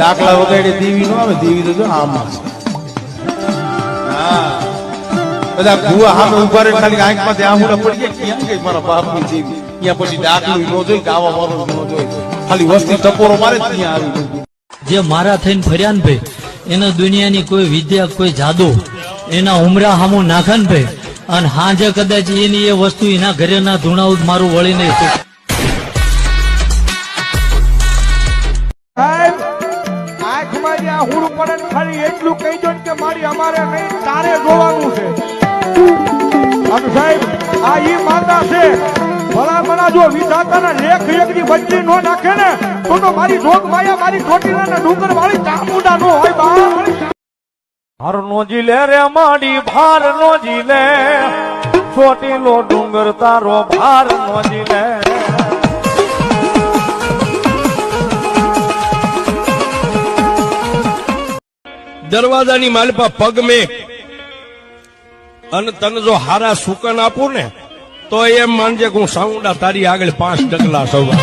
દાખલા વગાડી દેવી નો આવે દેવી તો જો આમાં બધા ગુવા હામે ઊભા રહે, ખાલી આંખમાંથી આંગુડા પડી ગયા, ક્યાં ગઈ મારા બાપની દેવી ત્યાં પછી દાખલું ન જોઈ, ગાવા વાળું ન જોઈ. ખાલી વસ્તી ટપોરો મારે ત્યાં આવી જે મારા થઈને ફર્યા ને ભાઈ, એને દુનિયાની કોઈ વિદ્યા, કોઈ જાદુ, એના ઉમરા હામો નાખે ને ભાઈ, અને હાજે કદાચ એની એ વસ્તુ એના ઘરે ના ધૂણાવું મારું વળી નહીં હુડ પડે ખાલી એટલું કહી દો કે મારી અમારે નહીં તારે જોવાનું છે. અને સાહેબ, આ ઈ માતા છે. ભલા મના જો વિધાતાના લેખ એકની બદલી નો નાખે ને, તો તો મારી જોગ માયા, મારી ચોટીલાના ડુંગર વાળી ચામુંડા નો હોય બા હાર નો જીલે રે માડી, ભાર નો જીલે ચોટીલો ડુંગર તારો ભાર નો જીલે દરવાજાની માલપા પગ મે. અને તને જો હારા સુકન આપું ને, તો એમ માનજે કે હું સાઉન્ડા તારી આગળ પાંચ ડગલા સવા